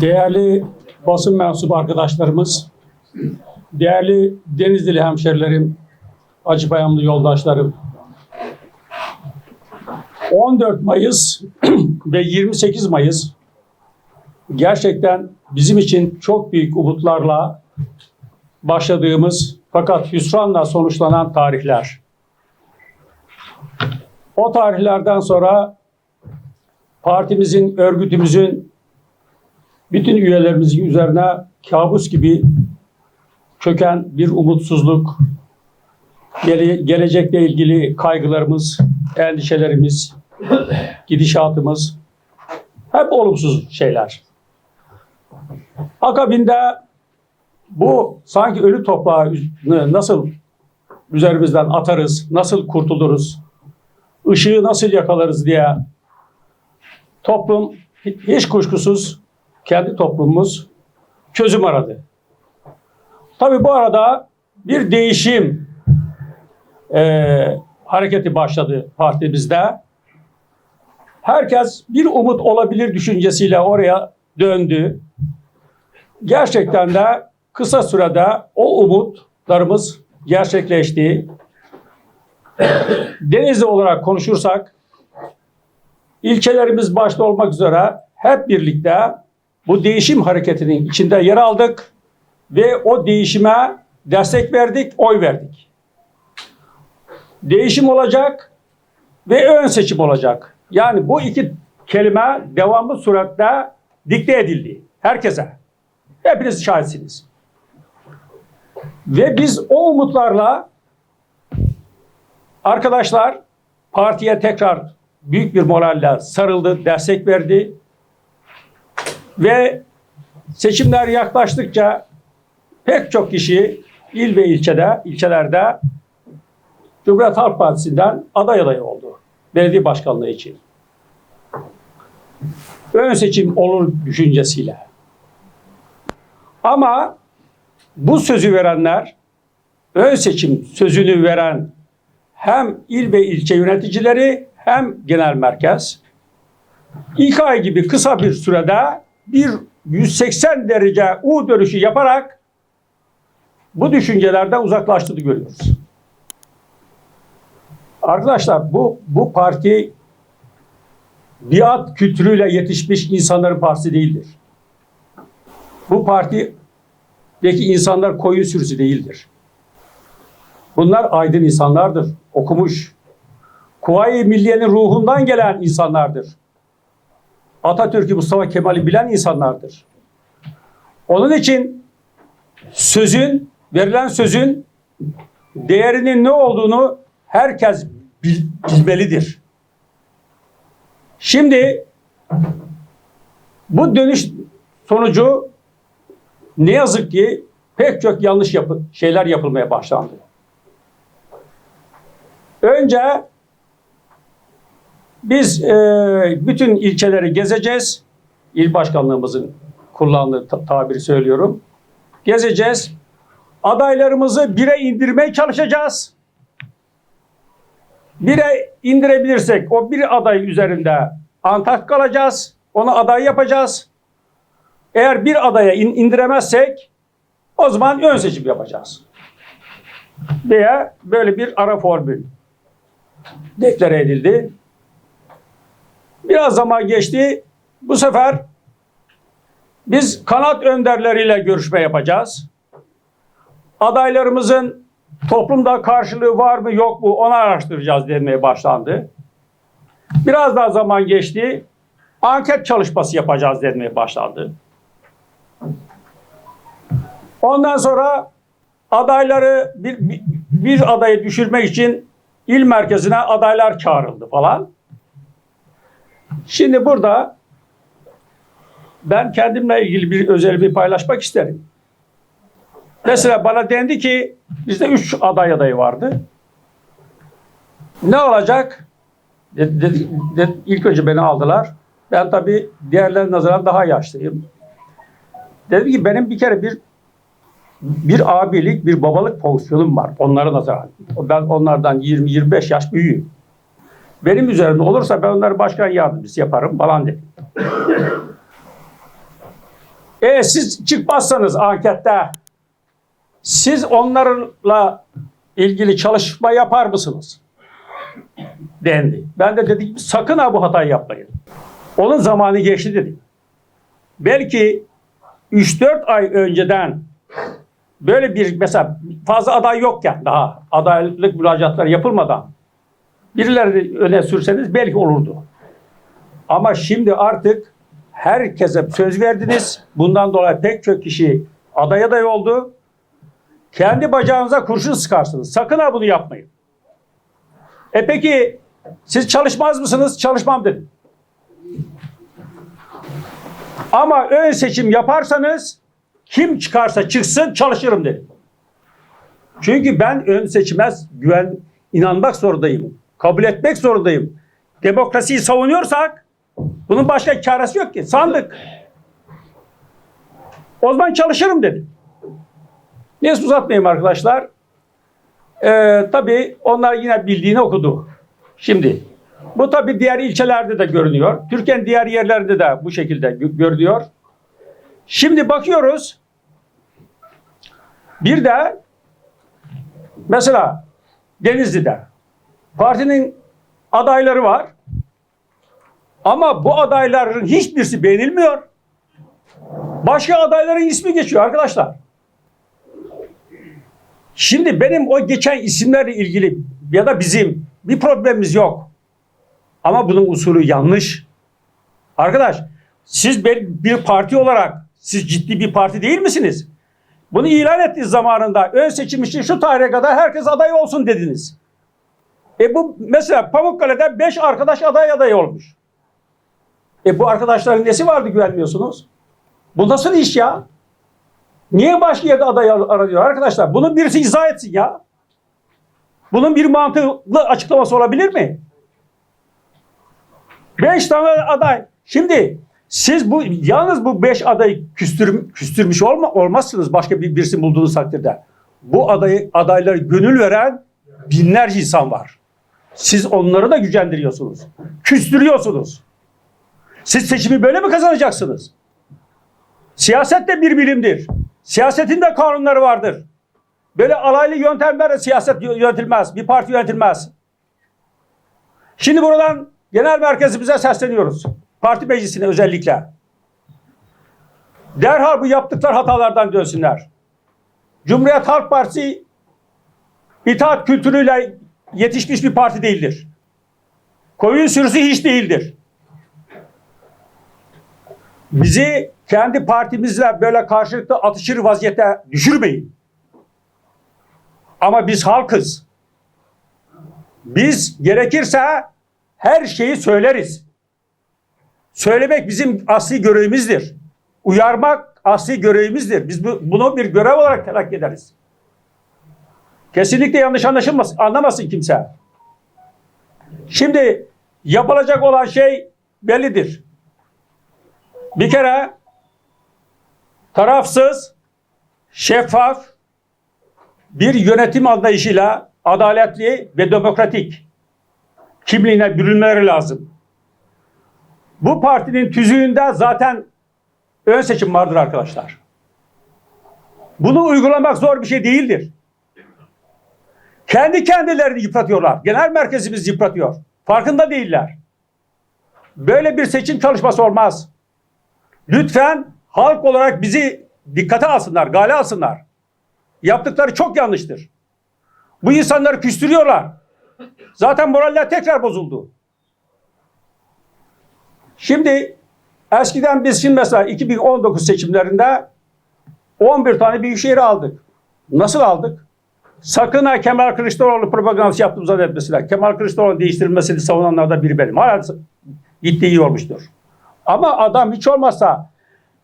Değerli basın mensubu arkadaşlarımız, değerli Denizlili hemşerilerim, Acıpayamlı yoldaşlarım, 14 Mayıs ve 28 Mayıs gerçekten bizim için çok büyük umutlarla başladığımız fakat hüsranla sonuçlanan tarihler. O tarihlerden sonra partimizin, örgütümüzün bütün üyelerimizin üzerine kabus gibi çöken bir umutsuzluk, gele- gelecekle ilgili kaygılarımız, endişelerimiz, gidişatımız hep olumsuz şeyler. Akabinde bu sanki ölü toprağı nasıl üzerimizden atarız, nasıl kurtuluruz, ışığı nasıl yakalarız diye toplum hiç kuşkusuz kendi toplumumuz çözüm aradı. Tabii bu arada bir değişim eee, hareketi başladı partimizde. Herkes bir umut olabilir düşüncesiyle oraya döndü. Gerçekten de kısa sürede o umutlarımız gerçekleşti. Denizli olarak konuşursak ilçelerimiz başta olmak üzere hep birlikte bu değişim hareketinin içinde yer aldık ve o değişime destek verdik, oy verdik. Değişim olacak ve ön seçim olacak. Yani bu iki kelime devamlı surette dikte edildi herkese. Hepiniz şahitsiniz. Ve biz o umutlarla arkadaşlar partiye tekrar büyük bir moralle sarıldı, destek verdi. Ve seçimler yaklaştıkça pek çok kişi il ve ilçede, ilçelerde Cumhuriyet Halk Partisi'nden aday adayı oldu. Belediye başkanlığı için. Ön seçim olur düşüncesiyle. Ama bu sözü verenler, ön seçim sözünü veren hem il ve ilçe yöneticileri hem genel merkez iki ay gibi kısa bir sürede bir 180 derece U dönüşü yaparak bu düşüncelerden uzaklaştığını görüyoruz. Arkadaşlar bu bu parti biat kültürüyle yetişmiş insanların partisi değildir. Bu partideki insanlar koyun sürüsü değildir. Bunlar aydın insanlardır. Okumuş. Kuvayi Milliye'nin ruhundan gelen insanlardır. Atatürk'ü Mustafa Kemal'i bilen insanlardır. Onun için sözün, verilen sözün değerinin ne olduğunu herkes bil- bilmelidir. Şimdi bu dönüş sonucu ne yazık ki pek çok yanlış yapı, şeyler yapılmaya başlandı. Önce biz e, bütün ilçeleri gezeceğiz. İl başkanlığımızın kullandığı ta- tabiri söylüyorum. Gezeceğiz. Adaylarımızı bire indirmeye çalışacağız. Bire indirebilirsek o bir aday üzerinde antak kalacağız. Onu aday yapacağız. Eğer bir adaya in- indiremezsek o zaman ön seçim yapacağız. Veya böyle bir ara formül deklare edildi. Biraz zaman geçti. Bu sefer biz kanat önderleriyle görüşme yapacağız. Adaylarımızın toplumda karşılığı var mı yok mu onu araştıracağız denmeye başlandı. Biraz daha zaman geçti. Anket çalışması yapacağız denmeye başlandı. Ondan sonra adayları bir, bir, adayı düşürmek için il merkezine adaylar çağrıldı falan. Şimdi burada ben kendimle ilgili bir özel bir paylaşmak isterim. Mesela bana dendi ki bizde üç aday adayı vardı. Ne olacak? De, de, de- ilk önce beni aldılar. Ben tabii diğerlerine nazaran daha yaşlıyım. Dedim ki benim bir kere bir bir abilik, bir babalık fonksiyonum var onlara nazaran. Ben onlardan 20-25 yaş büyüğüm. Benim üzerimde olursa ben onları başkan yardımcısı yaparım falan dedi. E siz çıkmazsanız ankette siz onlarla ilgili çalışma yapar mısınız? Dendi. Ben de dedim sakın ha bu hatayı yapmayın. Onun zamanı geçti dedim. Belki 3-4 ay önceden böyle bir mesela fazla aday yokken daha adaylık müracaatları yapılmadan birileri öne sürseniz belki olurdu. Ama şimdi artık herkese söz verdiniz. Bundan dolayı pek çok kişi aday aday oldu. Kendi bacağınıza kurşun sıkarsınız. Sakın ha bunu yapmayın. E peki siz çalışmaz mısınız? Çalışmam dedim. Ama ön seçim yaparsanız kim çıkarsa çıksın çalışırım dedim. Çünkü ben ön seçime güven inanmak zorundayım. Kabul etmek zorundayım. Demokrasiyi savunuyorsak bunun başka çaresi yok ki. Sandık. O zaman çalışırım dedim. Neyse uzatmayayım arkadaşlar. Ee, tabii onlar yine bildiğini okudu. Şimdi bu tabii diğer ilçelerde de görünüyor. Türkiye'nin diğer yerlerinde de bu şekilde gö- görünüyor. Şimdi bakıyoruz. Bir de mesela Denizli'de partinin adayları var. Ama bu adayların hiçbirisi beğenilmiyor. Başka adayların ismi geçiyor arkadaşlar. Şimdi benim o geçen isimlerle ilgili ya da bizim bir problemimiz yok. Ama bunun usulü yanlış. Arkadaş siz bir parti olarak siz ciddi bir parti değil misiniz? Bunu ilan ettiğiniz zamanında ön seçim için şu tarihe kadar herkes aday olsun dediniz. E bu mesela Pamukkale'de 5 arkadaş aday aday olmuş. E bu arkadaşların nesi vardı güvenmiyorsunuz? Bu nasıl iş ya? Niye başka yerde aday ar- aranıyor arkadaşlar? Bunu birisi izah etsin ya. Bunun bir mantıklı açıklaması olabilir mi? Beş tane aday. Şimdi siz bu yalnız bu beş adayı küstür, küstürmüş olma, olmazsınız başka bir birisi bulduğunuz takdirde. Bu adayı adayları gönül veren binlerce insan var. Siz onları da gücendiriyorsunuz. Küstürüyorsunuz. Siz seçimi böyle mi kazanacaksınız? Siyaset de bir bilimdir. Siyasetin de kanunları vardır. Böyle alaylı yöntemlerle siyaset yö- yönetilmez. Bir parti yönetilmez. Şimdi buradan genel merkezimize sesleniyoruz. Parti meclisine özellikle. Derhal bu yaptıkları hatalardan dönsünler. Cumhuriyet Halk Partisi itaat kültürüyle yetişmiş bir parti değildir. Koyun sürüsü hiç değildir. Bizi kendi partimizle böyle karşılıklı atışır vaziyete düşürmeyin. Ama biz halkız. Biz gerekirse her şeyi söyleriz. Söylemek bizim asli görevimizdir. Uyarmak asli görevimizdir. Biz bu- bunu bir görev olarak telakki ederiz. Kesinlikle yanlış anlaşılmasın, anlamasın kimse. Şimdi yapılacak olan şey bellidir. Bir kere tarafsız, şeffaf bir yönetim anlayışıyla adaletli ve demokratik kimliğine bürünmeleri lazım. Bu partinin tüzüğünde zaten ön seçim vardır arkadaşlar. Bunu uygulamak zor bir şey değildir. Kendi kendilerini yıpratıyorlar. Genel merkezimiz yıpratıyor. Farkında değiller. Böyle bir seçim çalışması olmaz. Lütfen halk olarak bizi dikkate alsınlar, gale alsınlar. Yaptıkları çok yanlıştır. Bu insanları küstürüyorlar. Zaten moraller tekrar bozuldu. Şimdi eskiden biz şimdi mesela 2019 seçimlerinde 11 tane büyükşehir aldık. Nasıl aldık? Sakın ha Kemal Kılıçdaroğlu propagandası yaptığımı zannetmesinler. Kemal Kılıçdaroğlu değiştirilmesini savunanlardan biri benim. Hala gitti iyi olmuştur. Ama adam hiç olmazsa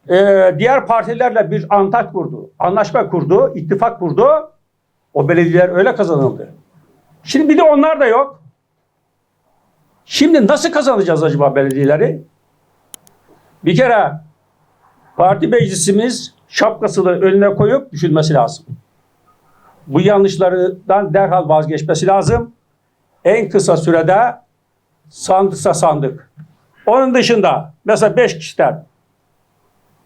e, diğer partilerle bir antak kurdu. Anlaşma kurdu, ittifak kurdu. O belediyeler öyle kazanıldı. Şimdi bir de onlar da yok. Şimdi nasıl kazanacağız acaba belediyeleri? Bir kere parti meclisimiz şapkasını önüne koyup düşünmesi lazım. Bu yanlışlardan derhal vazgeçmesi lazım. En kısa sürede sandıksa sandık. Onun dışında mesela 5 kişiden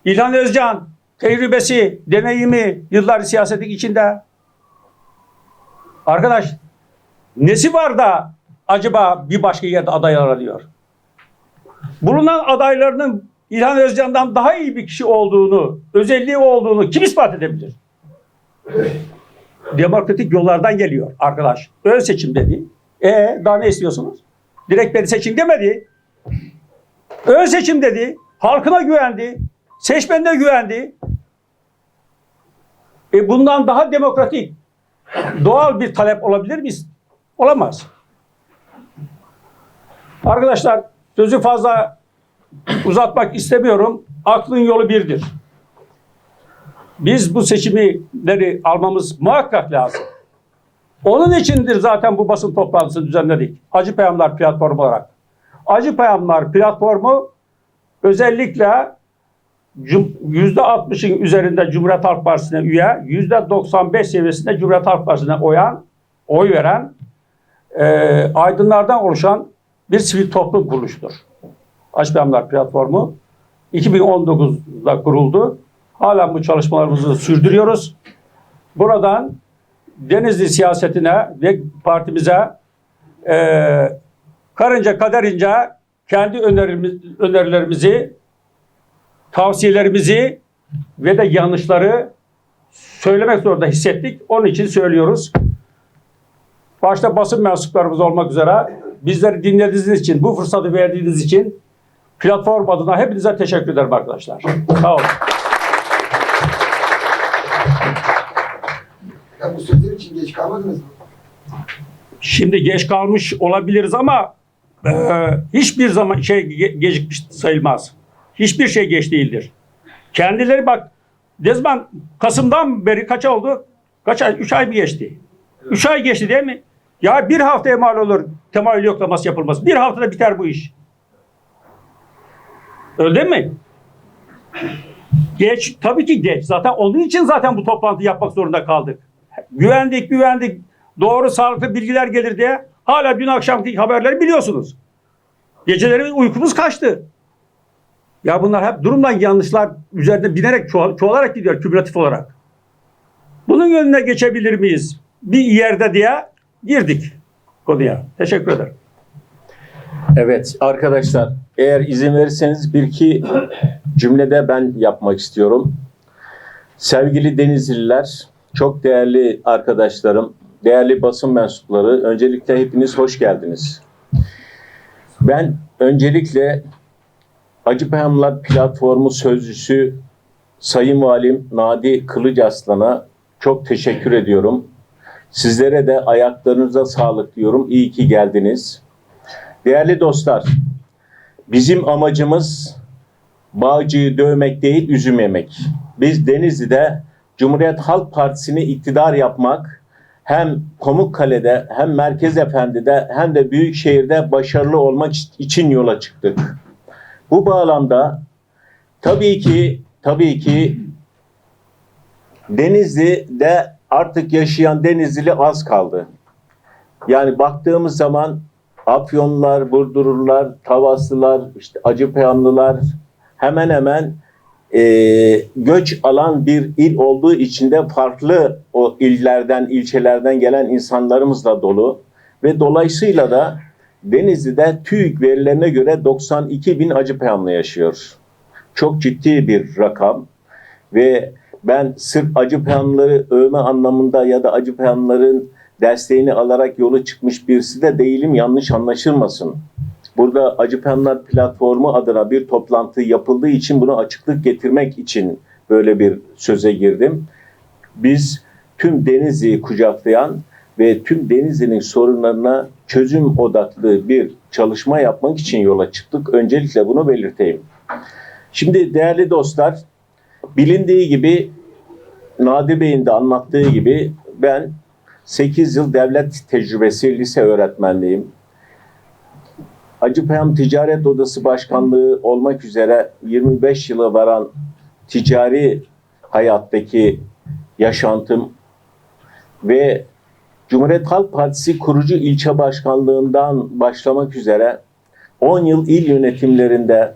İlhan Özcan tecrübesi, deneyimi, yıllar siyasetin içinde. Arkadaş nesi var da acaba bir başka yerde aday aranıyor? Bulunan adaylarının İlhan Özcan'dan daha iyi bir kişi olduğunu, özelliği olduğunu kim ispat edebilir? Demokratik yollardan geliyor arkadaş. Ön seçim dedi. E daha ne istiyorsunuz? Direkt beni seçin demedi. Ön seçim dedi. Halkına güvendi. Seçmenine güvendi. E bundan daha demokratik, doğal bir talep olabilir mi? Olamaz. Arkadaşlar sözü fazla uzatmak istemiyorum. Aklın yolu birdir. Biz bu seçimleri almamız muhakkak lazım. Onun içindir zaten bu basın toplantısını düzenledik. Acı Peyamlar platformu olarak. Acı Peyamlar platformu özellikle cum- %60'ın üzerinde Cumhuriyet Halk Partisi'ne üye, %95 seviyesinde Cumhuriyet Halk Partisi'ne oyan, oy veren e, aydınlardan oluşan bir sivil toplum kuruluşudur. Acı Peyamlar platformu 2019'da kuruldu. Hala bu çalışmalarımızı sürdürüyoruz. Buradan Denizli siyasetine ve partimize e, karınca kaderince kendi önerimiz, önerilerimizi, tavsiyelerimizi ve de yanlışları söylemek zorunda hissettik. Onun için söylüyoruz. Başta basın mensuplarımız olmak üzere bizleri dinlediğiniz için, bu fırsatı verdiğiniz için platform adına hepinize teşekkür ederim arkadaşlar. Sağ olun. Şimdi geç kalmış olabiliriz ama e, hiçbir zaman şey ge- gecikmiş sayılmaz. Hiçbir şey geç değildir. Kendileri bak Dezman Kasım'dan beri kaç oldu? Kaç ay? Üç ay mı geçti? Üç ay geçti değil mi? Ya bir haftaya mal olur temayül yoklaması yapılması. Bir haftada biter bu iş. Öyle değil mi? Geç. Tabii ki geç. Zaten onun için zaten bu toplantı yapmak zorunda kaldık. Güvendik, güvendik. Doğru sağlıklı bilgiler gelir diye hala dün akşamki haberleri biliyorsunuz. Geceleri uykumuz kaçtı. Ya bunlar hep durumdan yanlışlar üzerinde binerek çoğal- çoğalarak gidiyor kümülatif olarak. Bunun önüne geçebilir miyiz? Bir yerde diye girdik konuya. Teşekkür ederim. Evet arkadaşlar eğer izin verirseniz bir iki cümlede ben yapmak istiyorum. Sevgili Denizliler, çok değerli arkadaşlarım, değerli basın mensupları, öncelikle hepiniz hoş geldiniz. Ben öncelikle Acı Peyamlar Platformu Sözcüsü Sayın Valim Nadi Kılıcaslan'a çok teşekkür ediyorum. Sizlere de ayaklarınıza sağlık diyorum. İyi ki geldiniz. Değerli dostlar, bizim amacımız Bağcı'yı dövmek değil, üzüm yemek. Biz Denizli'de Cumhuriyet Halk Partisi'ni iktidar yapmak, hem Pamukkale'de, hem Merkez Efendi'de, hem de Büyükşehir'de başarılı olmak için yola çıktık. Bu bağlamda tabii ki, tabii ki Denizli'de artık yaşayan Denizlili az kaldı. Yani baktığımız zaman Afyonlular, Burdurlular, Tavaslılar, işte Acıpeyamlılar hemen hemen e, göç alan bir il olduğu için de farklı o illerden, ilçelerden gelen insanlarımızla dolu ve dolayısıyla da Denizli'de TÜİK verilerine göre 92 bin Acıpeyamlı yaşıyor. Çok ciddi bir rakam ve ben sırf Acıpeyamlıları övme anlamında ya da Acıpeyamlıların desteğini alarak yola çıkmış birisi de değilim yanlış anlaşılmasın. Burada Acıpenler platformu adına bir toplantı yapıldığı için bunu açıklık getirmek için böyle bir söze girdim. Biz tüm Denizli'yi kucaklayan ve tüm Denizli'nin sorunlarına çözüm odaklı bir çalışma yapmak için yola çıktık. Öncelikle bunu belirteyim. Şimdi değerli dostlar, bilindiği gibi Nadir Bey'in de anlattığı gibi ben 8 yıl devlet tecrübesi lise öğretmenliğim. Acıpayam Ticaret Odası Başkanlığı olmak üzere 25 yıla varan ticari hayattaki yaşantım ve Cumhuriyet Halk Partisi kurucu ilçe başkanlığından başlamak üzere 10 yıl il yönetimlerinde,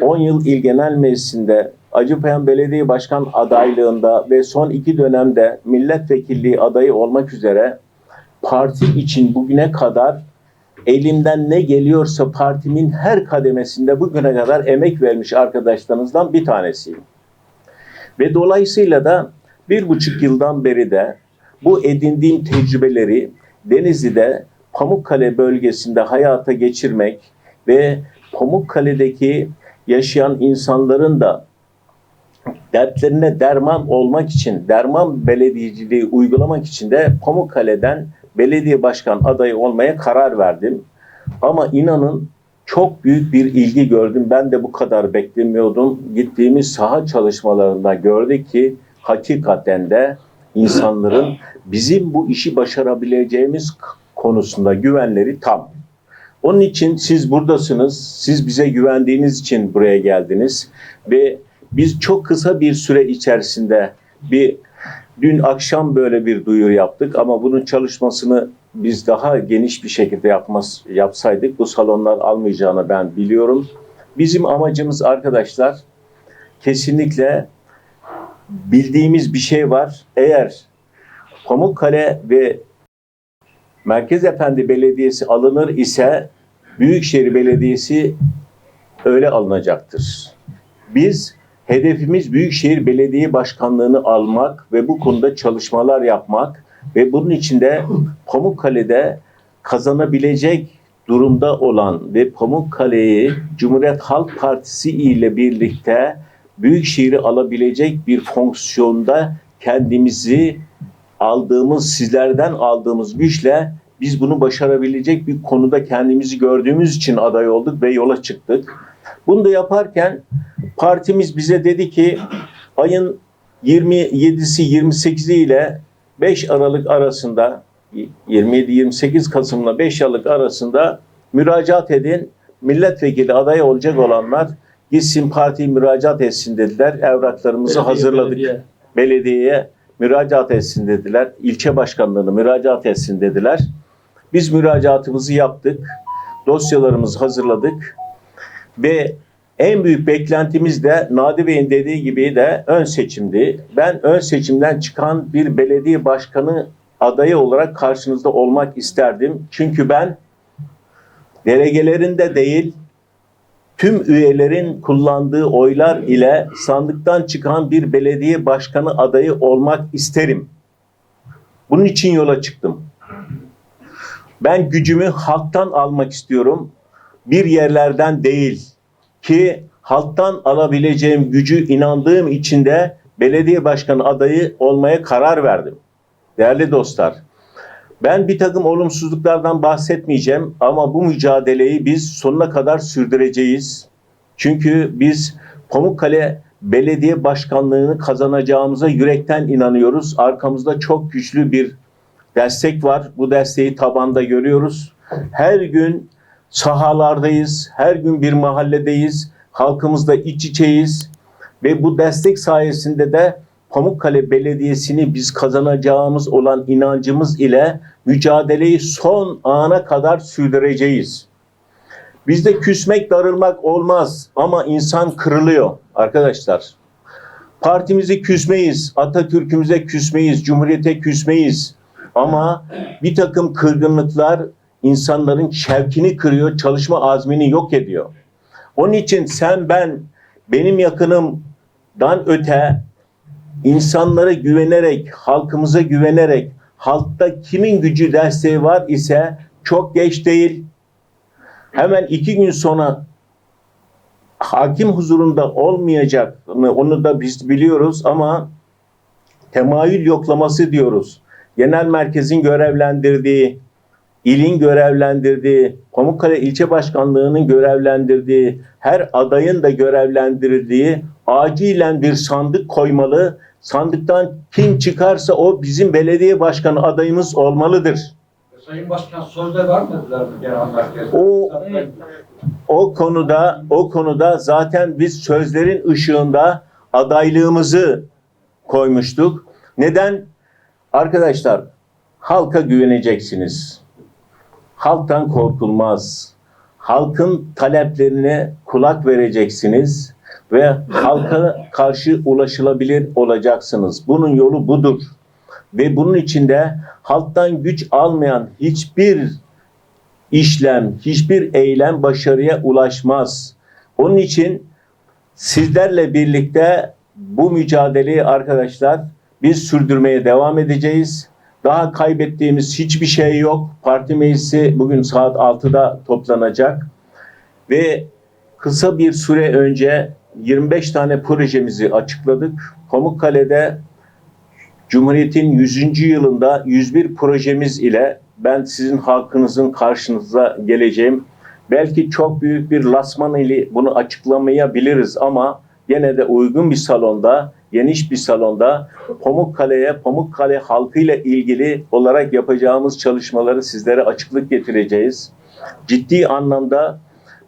10 yıl il genel meclisinde, Acıpayam Belediye Başkan adaylığında ve son iki dönemde milletvekilliği adayı olmak üzere parti için bugüne kadar elimden ne geliyorsa partimin her kademesinde bugüne kadar emek vermiş arkadaşlarınızdan bir tanesiyim. Ve dolayısıyla da bir buçuk yıldan beri de bu edindiğim tecrübeleri Denizli'de Pamukkale bölgesinde hayata geçirmek ve Pamukkale'deki yaşayan insanların da dertlerine derman olmak için, derman belediyeciliği uygulamak için de Pamukkale'den belediye başkan adayı olmaya karar verdim. Ama inanın çok büyük bir ilgi gördüm. Ben de bu kadar beklemiyordum. Gittiğimiz saha çalışmalarında gördük ki hakikaten de insanların bizim bu işi başarabileceğimiz konusunda güvenleri tam. Onun için siz buradasınız. Siz bize güvendiğiniz için buraya geldiniz ve biz çok kısa bir süre içerisinde bir dün akşam böyle bir duyuru yaptık ama bunun çalışmasını biz daha geniş bir şekilde yapmaz, yapsaydık bu salonlar almayacağını ben biliyorum. Bizim amacımız arkadaşlar kesinlikle bildiğimiz bir şey var. Eğer Pamukkale ve Merkez Efendi Belediyesi alınır ise Büyükşehir Belediyesi öyle alınacaktır. Biz hedefimiz Büyükşehir Belediye Başkanlığı'nı almak ve bu konuda çalışmalar yapmak ve bunun içinde Pamukkale'de kazanabilecek durumda olan ve Pamukkale'yi Cumhuriyet Halk Partisi ile birlikte Büyükşehir'i alabilecek bir fonksiyonda kendimizi aldığımız, sizlerden aldığımız güçle biz bunu başarabilecek bir konuda kendimizi gördüğümüz için aday olduk ve yola çıktık. Bunu da yaparken partimiz bize dedi ki ayın 27'si 28'i ile 5 Aralık arasında 27-28 Kasım'la 5 Aralık arasında müracaat edin. Milletvekili adayı olacak olanlar gitsin partiye müracaat etsin dediler. Evraklarımızı Belediye, hazırladık belediye. belediyeye müracaat etsin dediler. İlçe başkanlığına müracaat etsin dediler. Biz müracaatımızı yaptık. Dosyalarımızı hazırladık. Ve en büyük beklentimiz de Nadi Bey'in dediği gibi de ön seçimdi. Ben ön seçimden çıkan bir belediye başkanı adayı olarak karşınızda olmak isterdim. Çünkü ben delegelerinde değil, tüm üyelerin kullandığı oylar ile sandıktan çıkan bir belediye başkanı adayı olmak isterim. Bunun için yola çıktım. Ben gücümü halktan almak istiyorum. Bir yerlerden değil ki halktan alabileceğim gücü inandığım için de belediye başkanı adayı olmaya karar verdim. Değerli dostlar, ben bir takım olumsuzluklardan bahsetmeyeceğim ama bu mücadeleyi biz sonuna kadar sürdüreceğiz. Çünkü biz Pamukkale Belediye Başkanlığını kazanacağımıza yürekten inanıyoruz. Arkamızda çok güçlü bir destek var. Bu desteği tabanda görüyoruz. Her gün sahalardayız. Her gün bir mahalledeyiz. Halkımızla iç içeyiz. Ve bu destek sayesinde de Pamukkale Belediyesi'ni biz kazanacağımız olan inancımız ile mücadeleyi son ana kadar sürdüreceğiz. Bizde küsmek, darılmak olmaz ama insan kırılıyor arkadaşlar. Partimize küsmeyiz, Atatürk'ümüze küsmeyiz, Cumhuriyete küsmeyiz. Ama bir takım kırgınlıklar insanların şevkini kırıyor, çalışma azmini yok ediyor. Onun için sen ben, benim yakınımdan öte insanlara güvenerek, halkımıza güvenerek, halkta kimin gücü desteği var ise çok geç değil. Hemen iki gün sonra hakim huzurunda olmayacak onu da biz biliyoruz ama temayül yoklaması diyoruz. Genel merkezin görevlendirdiği, ilin görevlendirdiği, Pamukkale İlçe Başkanlığı'nın görevlendirdiği, her adayın da görevlendirildiği acilen bir sandık koymalı. Sandıktan kim çıkarsa o bizim belediye başkanı adayımız olmalıdır. Sayın Başkan sözde vermediler mi genel merkez? O o konuda o konuda zaten biz sözlerin ışığında adaylığımızı koymuştuk. Neden? Arkadaşlar halka güveneceksiniz. Halktan korkulmaz. Halkın taleplerine kulak vereceksiniz. ve halka karşı ulaşılabilir olacaksınız. Bunun yolu budur. Ve bunun içinde halktan güç almayan hiçbir işlem, hiçbir eylem başarıya ulaşmaz. Onun için sizlerle birlikte bu mücadeleyi arkadaşlar biz sürdürmeye devam edeceğiz. Daha kaybettiğimiz hiçbir şey yok. Parti meclisi bugün saat 6'da toplanacak. Ve kısa bir süre önce 25 tane projemizi açıkladık. Pamukkale'de Cumhuriyet'in 100. yılında 101 projemiz ile ben sizin halkınızın karşınıza geleceğim. Belki çok büyük bir lasman ile bunu açıklamayabiliriz ama gene de uygun bir salonda, geniş bir salonda Pamukkale'ye, Pamukkale halkıyla ilgili olarak yapacağımız çalışmaları sizlere açıklık getireceğiz. Ciddi anlamda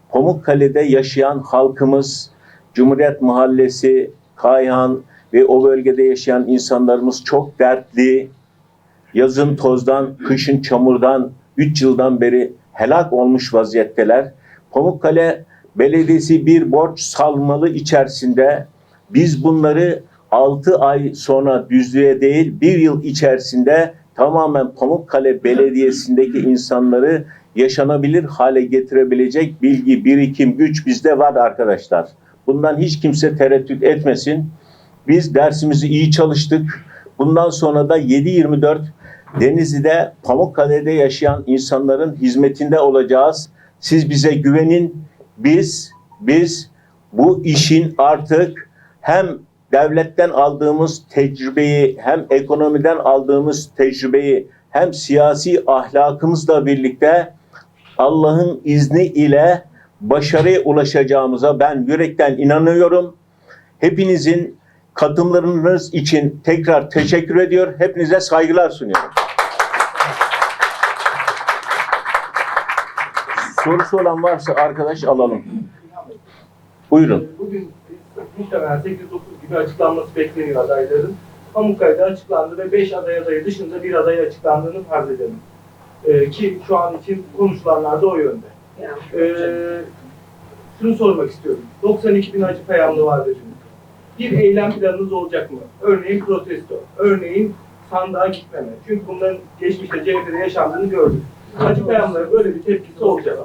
Pamukkale'de yaşayan halkımız, Cumhuriyet Mahallesi, Kayhan ve o bölgede yaşayan insanlarımız çok dertli. Yazın tozdan, kışın çamurdan 3 yıldan beri helak olmuş vaziyetteler. Pamukkale Belediyesi bir borç salmalı içerisinde biz bunları 6 ay sonra düzlüğe değil bir yıl içerisinde tamamen Pamukkale Belediyesi'ndeki insanları yaşanabilir hale getirebilecek bilgi, birikim, güç bizde var arkadaşlar. Bundan hiç kimse tereddüt etmesin. Biz dersimizi iyi çalıştık. Bundan sonra da 7-24 Denizli'de, Pamukkale'de yaşayan insanların hizmetinde olacağız. Siz bize güvenin. Biz, biz bu işin artık hem devletten aldığımız tecrübeyi, hem ekonomiden aldığımız tecrübeyi, hem siyasi ahlakımızla birlikte Allah'ın izni ile başarıya ulaşacağımıza ben yürekten inanıyorum. Hepinizin katılımlarınız için tekrar teşekkür ediyor. Hepinize saygılar sunuyorum. Sorusu olan varsa arkadaş alalım. Buyurun. Bugün muhtemelen 8-9 gibi açıklanması bekleniyor adayların. Pamukkale'de açıklandı ve 5 aday adayı dışında bir aday açıklandığını farz edelim. Ee, ki şu an için konuşulanlar da o yönde. Ee, şunu sormak istiyorum. 92 bin acı peyamlı var dediniz. Bir eylem planınız olacak mı? Örneğin protesto, örneğin sandığa gitmeme. Çünkü bunların geçmişte CHP'de yaşandığını gördük. Acı peyamlara böyle bir tepkisi olacak.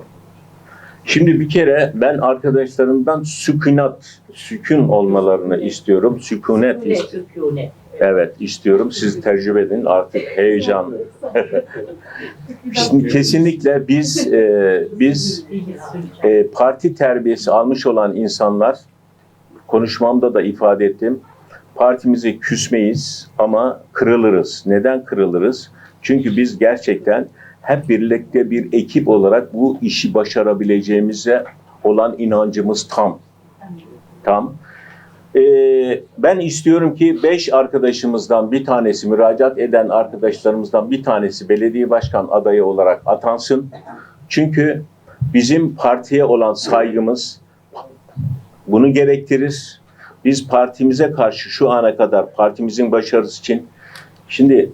Şimdi bir kere ben arkadaşlarımdan sükunat, sükun olmalarını istiyorum. Sükunet istiyorum. Evet istiyorum. Siz tecrübe edin artık heyecan. Şimdi kesinlikle biz e, biz e, parti terbiyesi almış olan insanlar konuşmamda da ifade ettim. Partimize küsmeyiz ama kırılırız. Neden kırılırız? Çünkü biz gerçekten hep birlikte bir ekip olarak bu işi başarabileceğimize olan inancımız tam. Tam. Ee, ben istiyorum ki beş arkadaşımızdan bir tanesi, müracaat eden arkadaşlarımızdan bir tanesi belediye başkan adayı olarak atansın. Çünkü bizim partiye olan saygımız bunu gerektirir. Biz partimize karşı şu ana kadar partimizin başarısı için şimdi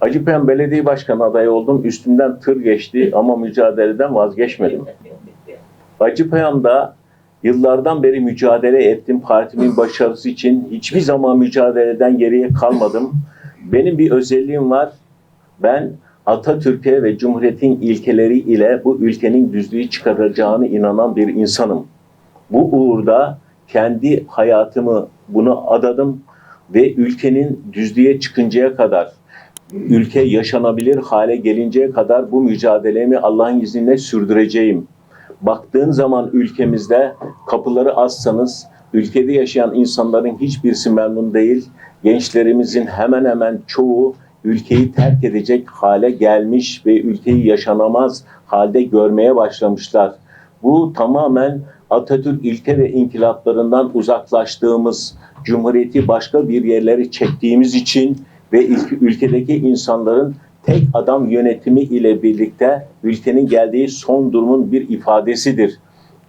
Acıpayam Belediye Başkanı adayı oldum. Üstümden tır geçti ama mücadeleden vazgeçmedim. Acıpayam'da yıllardan beri mücadele ettim. Partimin başarısı için hiçbir zaman mücadeleden geriye kalmadım. Benim bir özelliğim var. Ben Atatürk'e ve Cumhuriyet'in ilkeleri ile bu ülkenin düzlüğü çıkaracağını inanan bir insanım. Bu uğurda kendi hayatımı buna adadım ve ülkenin düzlüğe çıkıncaya kadar ülke yaşanabilir hale gelinceye kadar bu mücadelemi Allah'ın izniyle sürdüreceğim. Baktığın zaman ülkemizde kapıları açsanız ülkede yaşayan insanların hiçbirisi memnun değil. Gençlerimizin hemen hemen çoğu ülkeyi terk edecek hale gelmiş ve ülkeyi yaşanamaz halde görmeye başlamışlar. Bu tamamen Atatürk ilke ve inkılaplarından uzaklaştığımız, Cumhuriyeti başka bir yerlere çektiğimiz için ve ülke- ülkedeki insanların tek adam yönetimi ile birlikte ülkenin geldiği son durumun bir ifadesidir.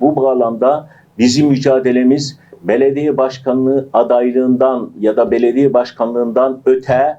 Bu bağlamda bizim mücadelemiz belediye başkanlığı adaylığından ya da belediye başkanlığından öte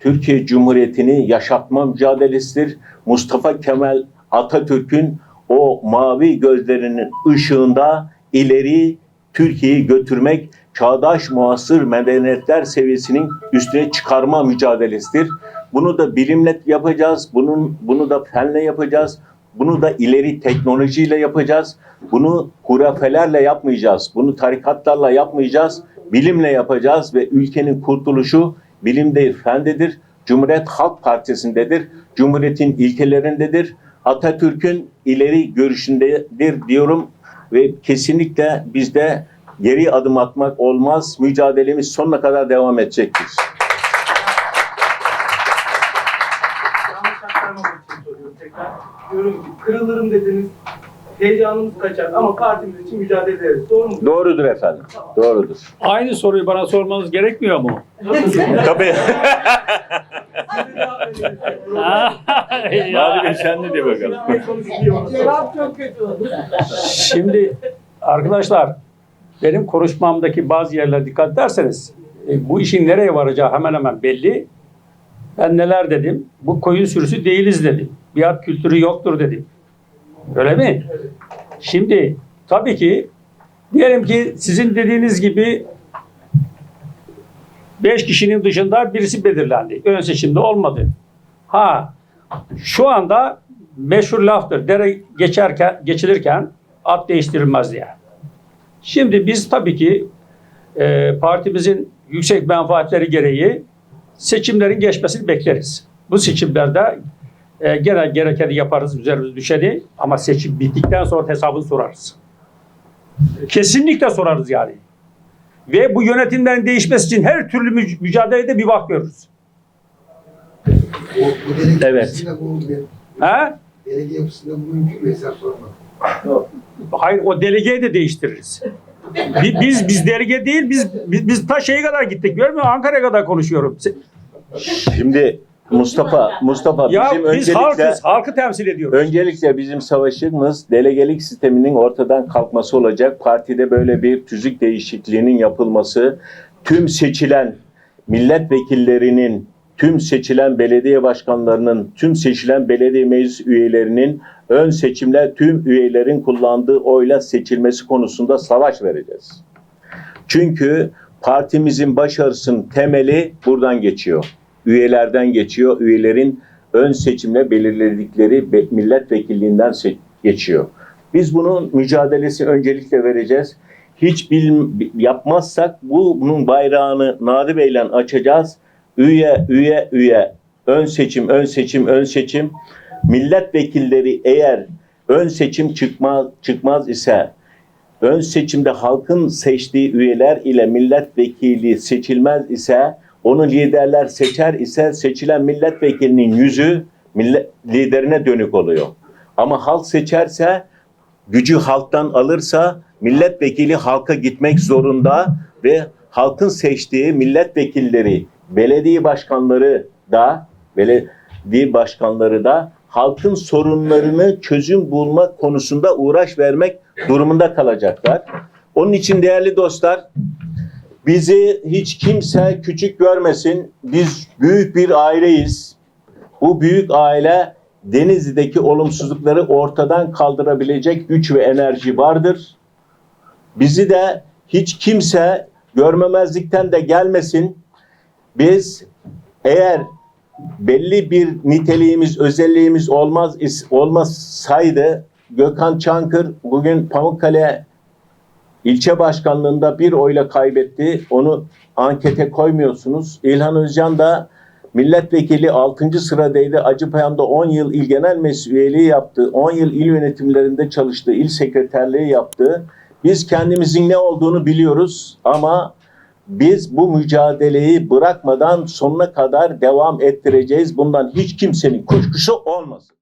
Türkiye Cumhuriyeti'ni yaşatma mücadelesidir. Mustafa Kemal Atatürk'ün o mavi gözlerinin ışığında ileri Türkiye'yi götürmek, çağdaş muasır medeniyetler seviyesinin üstüne çıkarma mücadelesidir. Bunu da bilimle yapacağız, bunun bunu da fenle yapacağız, bunu da ileri teknolojiyle yapacağız. Bunu hurafelerle yapmayacağız, bunu tarikatlarla yapmayacağız, bilimle yapacağız ve ülkenin kurtuluşu bilim değil fendedir. Cumhuriyet Halk Partisi'ndedir. Cumhuriyetin ilkelerindedir. Atatürk'ün ileri görüşündedir diyorum ve kesinlikle bizde geri adım atmak olmaz. Mücadelemiz sonuna kadar devam edecektir. Diyorum ki kırılırım dediniz. Heyecanımız kaçar ama partimiz için mücadele ederiz. Doğru mu? Doğrudur efendim. Doğrudur. Aynı soruyu bana sormanız gerekmiyor mu? Tabii. Ya, Bey sen ne diye bakalım. Cevap çok kötü oldu. Şimdi arkadaşlar benim konuşmamdaki bazı yerlere dikkat ederseniz e, bu işin nereye varacağı hemen hemen belli. Ben neler dedim? Bu koyun sürüsü değiliz dedim. Biat kültürü yoktur dedim. Öyle mi? Şimdi tabii ki diyelim ki sizin dediğiniz gibi beş kişinin dışında birisi belirlendi. Ön seçimde olmadı. Ha şu anda meşhur laftır. Dere geçerken geçilirken at değiştirilmez diye. Şimdi biz tabii ki e, partimizin yüksek menfaatleri gereği seçimlerin geçmesini bekleriz. Bu seçimlerde e, gene gerekeni yaparız üzerimize düşeni ama seçim bittikten sonra hesabını sorarız. Kesinlikle sorarız yani. Ve bu yönetimlerin değişmesi için her türlü mü- mücadelede bir bak görürüz. Bu, bu delege Evet. bu, Ha? delege yapısında bu mümkün mü hesap sormak? Hayır o delegeyi de değiştiririz. Bi- Biz biz delege değil biz biz, biz ta şeye kadar gittik. Görmüyor musun? Ankara'ya kadar konuşuyorum. Şimdi Mustafa, Mustafa Ya bizim biz öncelikle halkız, halkı temsil ediyoruz. Öncelikle bizim savaşımız delegelik sisteminin ortadan kalkması olacak. Partide böyle bir tüzük değişikliğinin yapılması, tüm seçilen milletvekillerinin, tüm seçilen belediye başkanlarının, tüm seçilen belediye meclis üyelerinin ön seçimler tüm üyelerin kullandığı oyla seçilmesi konusunda savaş vereceğiz. Çünkü partimizin başarısının temeli buradan geçiyor. Üyelerden geçiyor. Üyelerin ön seçimle belirledikleri be- milletvekilliğinden geçiyor. Biz bunun mücadelesi öncelikle vereceğiz. Hiç bil, yapmazsak bu bunun bayrağını Nadi Bey'le açacağız. Üye, üye, üye. Ön seçim, ön seçim, ön seçim. Milletvekilleri eğer ön seçim çıkmaz çıkmaz ise ön seçimde halkın seçtiği üyeler ile milletvekili seçilmez ise onu liderler seçer ise seçilen milletvekilinin yüzü millet, liderine dönük oluyor. Ama halk seçerse gücü halktan alırsa milletvekili halka gitmek zorunda ve halkın seçtiği milletvekilleri, belediye başkanları da belediye başkanları da halkın sorunlarını çözüm bulmak konusunda uğraş vermek durumunda kalacaklar. Onun için değerli dostlar bizi hiç kimse küçük görmesin. Biz büyük bir aileyiz. Bu büyük aile Denizli'deki olumsuzlukları ortadan kaldırabilecek güç ve enerji vardır. Bizi de hiç kimse görmemezlikten de gelmesin. Biz eğer belli bir niteliğimiz, özelliğimiz olmaz olmasaydı Gökhan Çankır bugün Pamukkale ilçe başkanlığında bir oyla kaybetti. Onu ankete koymuyorsunuz. İlhan Özcan da milletvekili 6. sıradaydı. Acıpayam'da 10 yıl il genel meclis üyeliği yaptı. 10 yıl il yönetimlerinde çalıştı. il sekreterliği yaptı. Biz kendimizin ne olduğunu biliyoruz ama biz bu mücadeleyi bırakmadan sonuna kadar devam ettireceğiz. Bundan hiç kimsenin kuşkusu olmasın.